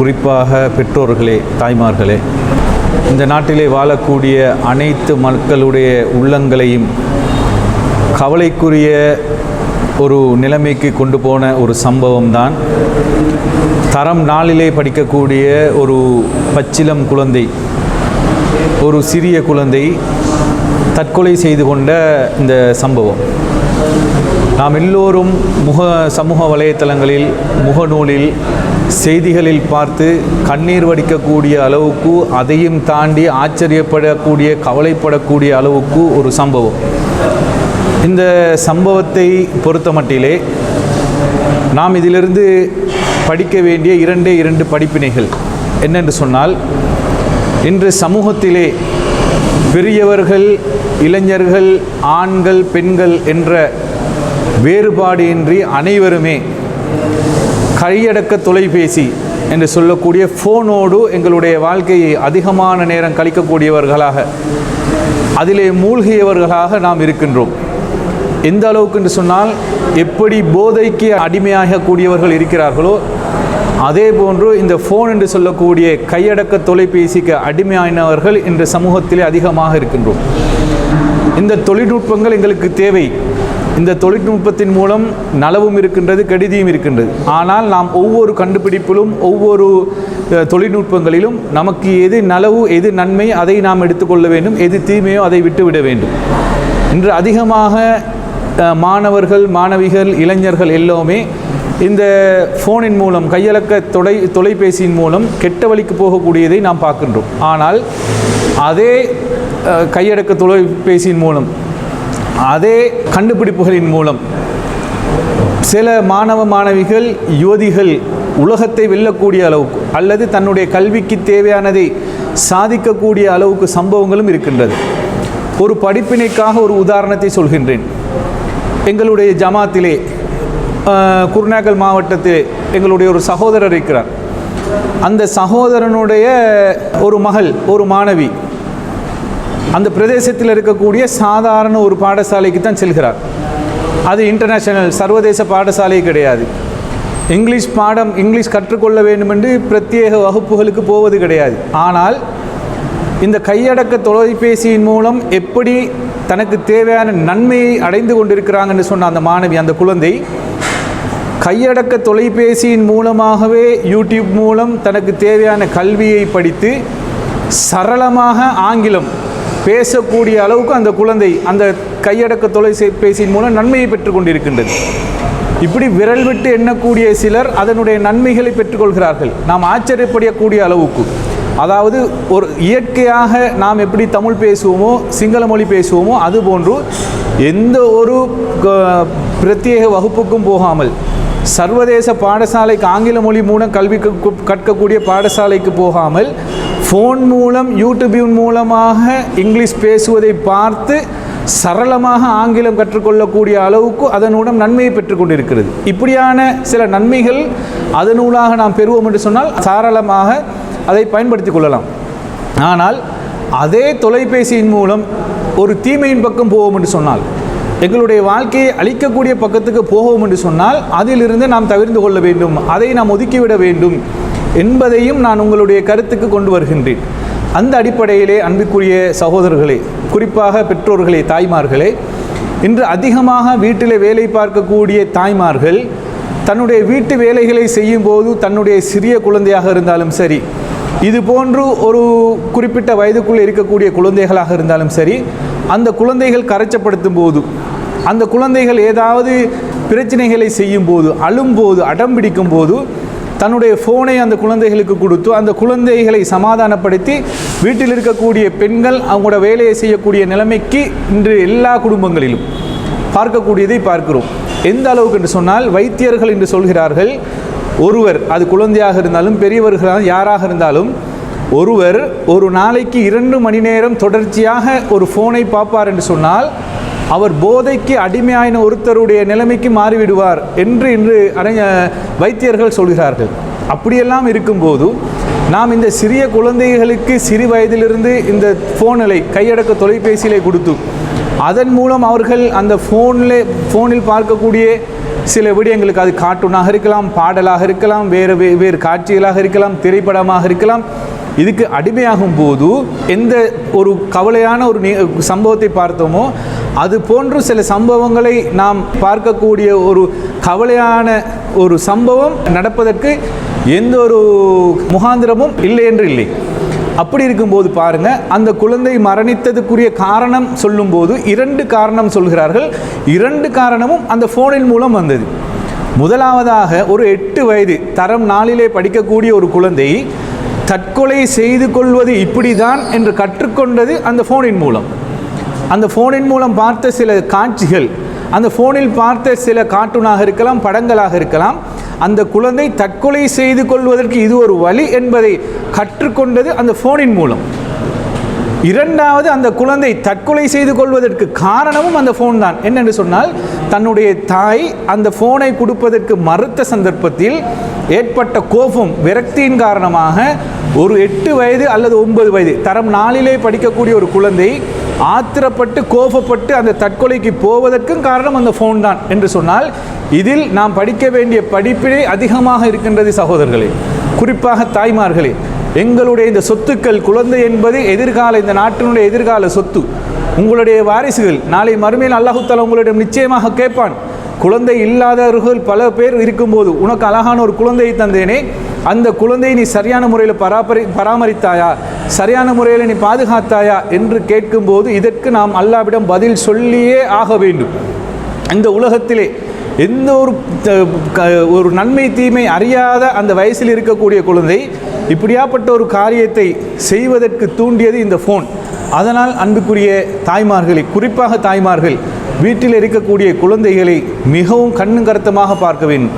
குறிப்பாக பெற்றோர்களே தாய்மார்களே இந்த நாட்டிலே வாழக்கூடிய அனைத்து மக்களுடைய உள்ளங்களையும் கவலைக்குரிய ஒரு நிலைமைக்கு கொண்டு போன ஒரு சம்பவம் தான் தரம் நாளிலே படிக்கக்கூடிய ஒரு பச்சிலம் குழந்தை ஒரு சிறிய குழந்தை தற்கொலை செய்து கொண்ட இந்த சம்பவம். நாம் எல்லோரும் முக சமூக வலைத்தளங்களில் முகநூலில் செய்திகளில் பார்த்து கண்ணீர் வடிக்கக்கூடிய அளவுக்கு அதையும் தாண்டி ஆச்சரியப்படக்கூடிய கவலைப்படக்கூடிய அளவுக்கு ஒரு சம்பவம். இந்த சம்பவத்தை பொறுத்த மட்டிலே நாம் இதிலிருந்து படிக்க வேண்டிய இரண்டே இரண்டு படிப்பினைகள் என்னென்று சொன்னால் இன்று சமூகத்திலே பெரியவர்கள் இளைஞர்கள் ஆண்கள் பெண்கள் என்ற வேறுபாடின்றி அனைவருமே கையடக்க தொலைபேசி என்று சொல்லக்கூடிய ஃபோனோடு எங்களுடைய வாழ்க்கையை அதிகமான நேரம் கழிக்கக்கூடியவர்களாக அதிலே மூழ்கியவர்களாக நாம் இருக்கின்றோம். எந்த அளவுக்கு என்று சொன்னால் எப்படி போதைக்கு அடிமையாகக்கூடியவர்கள் இருக்கிறார்களோ அதே போன்று இந்த ஃபோன் என்று சொல்லக்கூடிய கையடக்க தொலைபேசிக்கு அடிமையானவர்கள் இன்று சமூகத்திலே அதிகமாக இருக்கின்றோம். இந்த தொழில்நுட்பங்கள் எங்களுக்கு தேவை. இந்த தொழில்நுட்பத்தின் மூலம் நலவும் இருக்கின்றது கெடுதியும் இருக்கின்றது. ஆனால் நாம் ஒவ்வொரு கண்டுபிடிப்பிலும் ஒவ்வொரு தொழில்நுட்பங்களிலும் நமக்கு எது நலவு எது நன்மை அதை நாம் எடுத்துக்கொள்ள வேண்டும். எது தீமையோ அதை விட்டுவிட வேண்டும். இன்று அதிகமாக மாணவர்கள் மாணவிகள் இளைஞர்கள் எல்லோருமே இந்த ஃபோனின் மூலம் கையலக்க தொலை தொலைபேசியின் மூலம் கெட்ட வழிக்கு போகக்கூடியதை நாம் பார்க்கின்றோம். ஆனால் அதே கையடக்க தொலைபேசியின் மூலம் அதே கண்டுபிடிப்புகளின் மூலம் சில மாணவ மாணவிகள் யுவதிகள் உலகத்தை வெல்லக்கூடிய அளவுக்கு அல்லது தன்னுடைய கல்விக்கு தேவையானதை சாதிக்கக்கூடிய அளவுக்கு சம்பவங்களும் இருக்கின்றது. ஒரு படிப்பினைக்காக ஒரு உதாரணத்தை சொல்கின்றேன். எங்களுடைய ஜமாத்திலே குருநாகல் மாவட்டத்தில் எங்களுடைய ஒரு சகோதரர் இருக்கிறார். அந்த சகோதரனுடைய ஒரு மகள் ஒரு மாணவி அந்த பிரதேசத்தில் இருக்கக்கூடிய சாதாரண ஒரு பாடசாலைக்கு தான் செல்கிறார். அது இன்டர்நேஷனல் சர்வதேச பாடசாலை கிடையாது. இங்கிலீஷ் பாடம் இங்கிலீஷ் கற்றுக்கொள்ள வேண்டும் என்று பிரத்யேக வகுப்புகளுக்கு போவது கிடையாது. ஆனால் இந்த கையடக்க தொலைபேசியின் மூலம் எப்படி தனக்கு தேவையான நன்மையை அடைந்து கொண்டிருக்கிறாங்கன்னு சொன்ன அந்த மாணவி அந்த குழந்தை கையடக்க தொலைபேசியின் மூலமாகவே யூடியூப் மூலம் தனக்கு தேவையான கல்வியை படித்து சரளமாக ஆங்கிலம் பேசக்கூடிய அளவுக்கு அந்த குழந்தை அந்த கையடக்க தொலைபேசியின் மூலம் நன்மையை பெற்றுக்கொண்டிருக்கின்றது இப்படி விரல் விட்டு எண்ணக்கூடிய சிலர் அதனுடைய நன்மைகளை பெற்றுக்கொள்கிறார்கள். நாம் ஆச்சரியப்படக்கூடிய அளவுக்கு. அதாவது ஒரு இயற்கையாக நாம் எப்படி தமிழ் பேசுவோமோ சிங்கள மொழி பேசுவோமோ அதுபோன்று எந்த ஒரு க- பிரத்யேக வகுப்புக்கும் போகாமல் சர்வதேச பாடசாலைக்கு ஆங்கில மொழி மூலம் கல்வி கற்கக்கூடிய பாடசாலைக்கு போகாமல் ஃபோன் மூலம் யூடியூபின் மூலமாக இங்கிலீஷ் பேசுவதை பார்த்து சரளமாக ஆங்கிலம் கற்றுக்கொள்ளக்கூடிய அளவுக்கு அதனுடன் நன்மையை பெற்றுக்கொண்டிருக்கிறது. இப்படியான சில நன்மைகள் அதனூடாக நாம் பெறுவோம் என்று சொன்னால் சாரளமாக அதை பயன்படுத்திக் கொள்ளலாம். ஆனால் அதே தொலைபேசியின் மூலம் ஒரு தீமையின் பக்கம் போவோம் என்று சொன்னால் எங்களுடைய வாழ்க்கையை அழிக்கக்கூடிய பக்கத்துக்கு போவோம் என்று சொன்னால் அதிலிருந்து நாம் தவிர்ந்து கொள்ள வேண்டும். அதை நாம் ஒதுக்கிவிட வேண்டும். என்பதையும் நான் உங்களுடைய கருத்துக்கு கொண்டு வருகின்றேன். அந்த அடிப்படையிலே அன்புக்குரிய சகோதரர்களே குறிப்பாக பெற்றோர்களே தாய்மார்களே இன்று அதிகமாக வீட்டில் வேலை பார்க்கக்கூடிய தாய்மார்கள் தன்னுடைய வீட்டு வேலைகளை செய்யும்போது தன்னுடைய சிறிய குழந்தையாக இருந்தாலும் சரி இது போன்று ஒரு குறிப்பிட்ட வயதுக்குள்ளே இருக்கக்கூடிய குழந்தைகளாக இருந்தாலும் சரி அந்த குழந்தைகள் கரைச்சப்படுத்தும் போது அந்த குழந்தைகள் ஏதாவது பிரச்சனைகளை செய்யும் போது அழும்போது அடம் பிடிக்கும் போது தன்னுடைய ஃபோனை அந்த குழந்தைகளுக்கு கொடுத்து அந்த குழந்தைகளை சமாதானப்படுத்தி வீட்டில் இருக்கக்கூடிய பெண்கள் அவங்களோட வேலையை செய்யக்கூடிய நிலைமைக்கு இன்று எல்லா குடும்பங்களிலும் பார்க்கக்கூடியதை பார்க்கிறோம். எந்த அளவுக்கு என்று சொன்னால் வைத்தியர்கள் என்று சொல்கிறார்கள் ஒருவர் அது குழந்தையாக இருந்தாலும் பெரியவர்களாக யாராக இருந்தாலும் ஒருவர் ஒரு நாளைக்கு இரண்டு மணி நேரம் தொடர்ச்சியாக ஒரு ஃபோனை பார்ப்பார் என்று சொன்னால் அவர் போதைக்கு அடிமையான ஒருத்தருடைய நிலைமைக்கு மாறிவிடுவார் என்று இன்று அறிஞ வைத்தியர்கள் சொல்கிறார்கள். அப்படியெல்லாம் இருக்கும்போது நாம் இந்த சிறிய குழந்தைகளுக்கு சிறு வயதிலிருந்து இந்த ஃபோனிலை கையடக்க தொலைபேசியிலே கொடுத்து அதன் மூலம் அவர்கள் அந்த ஃபோனில் ஃபோனில் பார்க்கக்கூடிய சில விடயங்களுக்கு அது கார்ட்டூனாக இருக்கலாம் பாடலாக இருக்கலாம் வேறு வே- வேறு காட்சிகளாக இருக்கலாம் திரைப்படமாக இருக்கலாம் இதுக்கு அடிமையாகும் போது எந்த ஒரு கவலையான ஒரு சம்பவத்தை பார்த்தோமோ அது போன்று சில சம்பவங்களை நாம் பார்க்கக்கூடிய ஒரு கவலையான ஒரு சம்பவம் நடப்பதற்கு எந்த ஒரு முகாந்திரமும் இல்லை என்று இல்லை. அப்படி இருக்கும்போது பாருங்க அந்த குழந்தை மரணித்ததுக்குரிய காரணம் சொல்லும்போது இரண்டு காரணம் சொல்கிறார்கள். இரண்டு காரணமும் அந்த ஃபோனின் மூலம் வந்தது. முதலாவதாக ஒரு எட்டு வயது தரம் நாளிலே படிக்கக்கூடிய ஒரு குழந்தை தற்கொலை செய்து கொள்வது இப்படிதான் என்று கற்றுக்கொண்டது அந்த ஃபோனின் மூலம். அந்த ஃபோனின் மூலம் பார்த்த சில காட்சிகள் அந்த ஃபோனில் பார்த்த சில கார்ட்டூனாக இருக்கலாம் படங்களாக இருக்கலாம் அந்த குழந்தை தற்கொலை செய்து கொள்வதற்கு இது ஒரு வழி என்பதை கற்றுக்கொண்டது அந்த ஃபோனின் மூலம். இரண்டாவது அந்த குழந்தை தற்கொலை செய்து கொள்வதற்கு காரணமும் அந்த ஃபோன் தான். என்னென்று சொன்னால் தன்னுடைய தாய் அந்த ஃபோனை கொடுப்பதற்கு மறுத்த சந்தர்ப்பத்தில் ஏற்பட்ட கோபம் விரக்தியின் காரணமாக ஒரு எட்டு வயது அல்லது ஒன்பது வயது தரம் நாளிலே படிக்கக்கூடிய ஒரு குழந்தை ஆத்திரப்பட்டு கோபப்பட்டு அந்த தற்கொலைக்கு போவதற்கும் காரணம் அந்த ஃபோன் தான் என்று சொன்னால் இதில் நாம் படிக்க வேண்டிய படிப்பிலே அதிகமாக இருக்கின்றது சகோதரர்களே. குறிப்பாக தாய்மார்களே எங்களுடைய இந்த சொத்துக்கள் குழந்தை என்பது எதிர்கால இந்த நாட்டினுடைய எதிர்கால சொத்து. உங்களுடைய வாரிசுகள் நாளை மறுமையில் அல்லாஹுத்தாலா உங்களிடம் நிச்சயமாக கேட்பான் குழந்தை இல்லாதவர்கள் பல பேர் இருக்கும்போது உனக்கு அழகான ஒரு குழந்தையை தந்தேனே அந்த குழந்தையை நீ சரியான முறையில் பராபரி பராமரித்தாயா? சரியான முறையில் நீ பாதுகாத்தாயா என்று கேட்கும்போது இதற்கு நாம் அல்லாவிடம் பதில் சொல்லியே ஆக வேண்டும். இந்த உலகத்திலே எந்த ஒரு ஒரு நன்மை தீமை அறியாத அந்த வயசில் இருக்கக்கூடிய குழந்தை இப்படியாப்பட்ட ஒரு காரியத்தை செய்வதற்கு தூண்டியது இந்த ஃபோன் அதனால் அன்புக்குரிய தாய்மார்களை குறிப்பாக தாய்மார்கள் வீட்டில் இருக்கக்கூடிய குழந்தைகளை மிகவும் கண்ணும் கருத்தமாக பார்க்க வேண்டும்.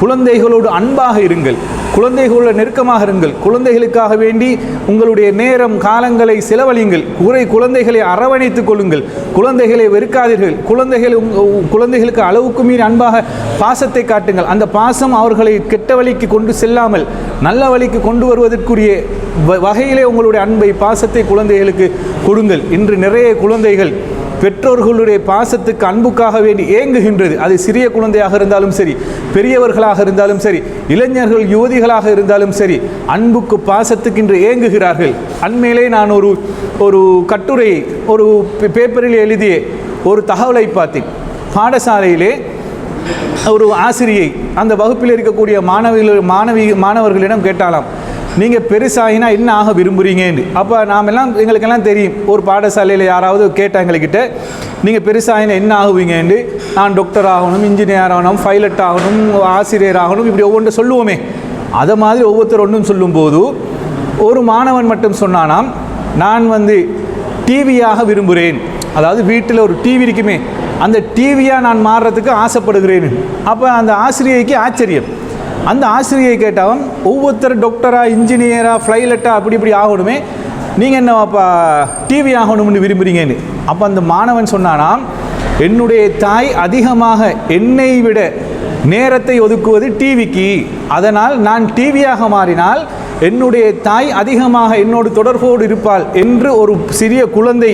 குழந்தைகளோடு அன்பாக இருங்கள். குழந்தைகளோட நெருக்கமாக இருங்கள். குழந்தைகளுக்காக வேண்டி உங்களுடைய நேரம் காலங்களை செலவழியுங்கள். குறை குழந்தைகளை அரவணைத்துக் கொள்ளுங்கள். குழந்தைகளை வெறுக்காதீர்கள். குழந்தைகள் உ- குழந்தைகளுக்கு அளவுக்கு மீறி அன்பாக பாசத்தை காட்டுங்கள். அந்த பாசம் அவர்களை கெட்ட வழிக்கு கொண்டு செல்லாமல் நல்ல வழிக்கு கொண்டு வருவதற்குரிய வ- வகையிலே உங்களுடைய அன்பை பாசத்தை குழந்தைகளுக்கு கொடுங்கள். இன்று நிறைய குழந்தைகள் பெற்றோர்களுடைய பாசத்துக்கு அன்புக்காக வேண்டி ஏங்குகின்றது. அது சிறிய குழந்தையாக இருந்தாலும் சரி பெரியவர்களாக இருந்தாலும் சரி இளைஞர்கள் யுவதிகளாக இருந்தாலும் சரி அன்புக்கு பாசத்துக்கு இன்று ஏங்குகிறார்கள். அண்மையிலே நான் ஒரு ஒரு கட்டுரை ஒரு பேப்பரில் எழுதிய ஒரு தகவலை பார்த்தேன். பாடசாலையிலே ஒரு ஆசிரியை அந்த வகுப்பில் இருக்கக்கூடிய மாணவிகள் மாணவி மாணவர்களிடம் கேட்டாலாம் நீங்கள் பெருசாகினா என்ன ஆக விரும்புகிறீங்கன்னு அப்போ நாம் எல்லாம் எங்களுக்கெல்லாம் தெரியும். ஒரு பாடசாலையில் யாராவது கேட்டால் எங்கள்கிட்ட நீங்கள் பெருசாகினா என்ன ஆகுவீங்கன்னு? நான் டாக்டர் ஆகணும் இன்ஜினியர் ஆகணும் பைலட் ஆகணும் ஆசிரியர் ஆகணும் இப்படி ஒவ்வொன்றை சொல்லுவோமே. அதை மாதிரி ஒவ்வொருத்தர் ஒன்றும் சொல்லும்போது ஒரு மாணவன் மட்டும் சொன்னானாம் நான் வந்து டிவியாக விரும்புகிறேன் அதாவது வீட்டில் ஒரு டிவி இருக்குமே அந்த டிவியாக நான் மாறுறதுக்கு ஆசைப்படுகிறேன் அப்போ அந்த ஆசிரியைக்கு ஆச்சரியம். அந்த ஆசிரியை கேட்டாலும் ஒவ்வொருத்தர் டாக்டரா இன்ஜினியரா ஃப்ளைலட்டா அப்படி இப்படி ஆகணுமே. நீங்கள் என்ன அப்போ டிவி ஆகணும்னு விரும்புகிறீங்கன்னு அப்போ அந்த மாணவன் சொன்னானா என்னுடைய தாய் அதிகமாக என்னை விட நேரத்தை ஒதுக்குவது டிவிக்கு அதனால் நான் டிவியாக மாறினால் என்னுடைய தாய் அதிகமாக என்னோடு தொடர்போடு இருப்பாள் என்று ஒரு சிறிய குழந்தை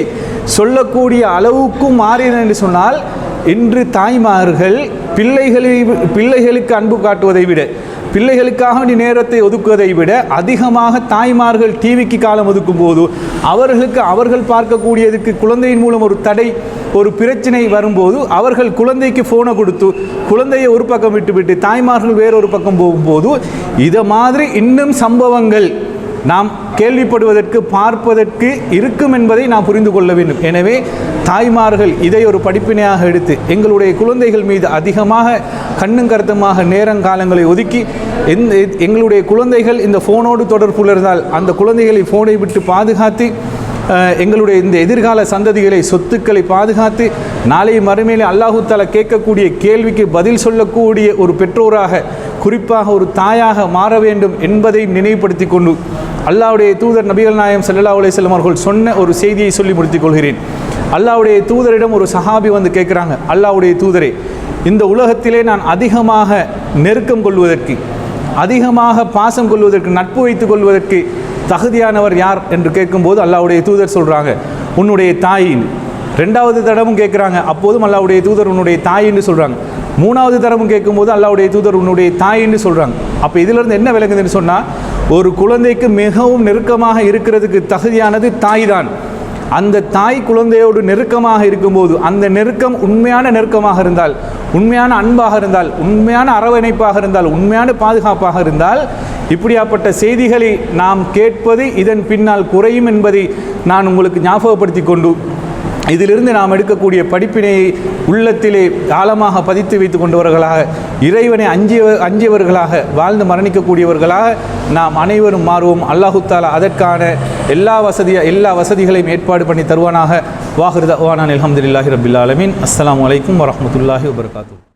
சொல்லக்கூடிய அளவுக்கும் மாறினேன் என்று சொன்னால் இன்று தாய்மார்கள் பிள்ளைகளை பிள்ளைகளுக்கு அன்பு காட்டுவதை விட பிள்ளைகளுக்காக வேண்டி நேரத்தை ஒதுக்குவதை விட அதிகமாக தாய்மார்கள் டிவிக்கு காலம் ஒதுக்கும் போது அவர்களுக்கு அவர்கள் பார்க்கக்கூடியதுக்கு குழந்தையின் மூலம் ஒரு தடை ஒரு பிரச்சனை வரும்போது அவர்கள் குழந்தைக்கு ஃபோனை கொடுத்து குழந்தையை ஒரு பக்கம் விட்டுவிட்டு தாய்மார்கள் வேறொரு பக்கம் போகும்போது இதை மாதிரி இன்னும் சம்பவங்கள் நாம் கேள்விப்படுவதற்கு பார்ப்பதற்கு இருக்கும் என்பதை நாம் புரிந்து கொள்ள வேண்டும். எனவே தாய்மார்கள் இதை ஒரு படிப்பினையாக எடுத்து எங்களுடைய குழந்தைகள் மீது அதிகமாக கண்ணும் கருத்துமாக நேரங்காலங்களை ஒதுக்கி எந்த எங்களுடைய குழந்தைகள் இந்த ஃபோனோடு தொடர்புள்ள இருந்தால் அந்த குழந்தைகளை ஃபோனை விட்டு பாதுகாத்து எங்களுடைய இந்த எதிர்கால சந்ததிகளை சொத்துக்களை பாதுகாத்து நாளை மறுமையிலே அல்லாஹு தஆலா கேட்கக்கூடிய கேள்விக்கு பதில் சொல்லக்கூடிய ஒரு பெற்றோராக குறிப்பாக ஒரு தாயாக மாற வேண்டும் என்பதை நினைவுபடுத்தி கொண்டு அல்லாவுடைய தூதர் நபிகள் நாயம் செல்லல்லா அலைஹி அவர்கள் சொன்ன ஒரு செய்தியை சொல்லி முடித்துக் கொள்கிறேன். அல்லாவுடைய தூதரிடம் ஒரு சஹாபி வந்து கேட்குறாங்க அல்லாவுடைய தூதரே இந்த உலகத்திலே நான் அதிகமாக நெருக்கம் கொள்வதற்கு அதிகமாக பாசம் கொள்வதற்கு நட்பு வைத்துக் கொள்வதற்கு தகுதியானவர் யார்? என்று கேட்கும்போது அல்லாவுடைய தூதர் சொல்கிறாங்க உன்னுடைய தாயின். ரெண்டாவது தடவும் கேட்குறாங்க அப்போதும் அல்லாவுடைய தூதர் உன்னுடைய தாயின்னு சொல்கிறாங்க மூணாவது தரமும் கேட்கும்போது அல்லாவுடைய தூதர் உன்னுடைய தாயின்னு சொல்கிறாங்க அப்போ இதிலிருந்து என்ன விளங்குதுன்னு சொன்னால் ஒரு குழந்தைக்கு மிகவும் நெருக்கமாக இருக்கிறதுக்கு தகுதியானது தாய் தான் அந்த தாய் குழந்தையோடு நெருக்கமாக இருக்கும்போது அந்த நெருக்கம் உண்மையான நெருக்கமாக இருந்தால் உண்மையான அன்பாக இருந்தால் உண்மையான அரவணைப்பாக இருந்தால் உண்மையான பாதுகாப்பாக இருந்தால் இப்படியாப்பட்ட செய்திகளை நாம் கேட்பது இதன் பின்னால் குறையும் என்பதை நான் உங்களுக்கு ஞாபகப்படுத்தி கொண்டு இதிலிருந்து நாம் எடுக்கக்கூடிய படிப்பினை உள்ளத்திலே ஆழமாக பதித்து வைத்து கொண்டவர்களாக இறைவனை அஞ்சிய அஞ்சியவர்களாக வாழ்ந்து மரணிக்கக்கூடியவர்களாக நாம் அனைவரும் மாறுவோம். அல்லாஹுத்தாலா அதற்கான எல்லா வசதிய எல்லா வசதிகளையும் ஏற்பாடு பண்ணி தருவானாக. வாஹிருத அலமதுல்லாஹி ரபில் ஆலமின். அஸ்லாம் வலைக்கம் வரமத்துல்லாஹி வபரகாத்து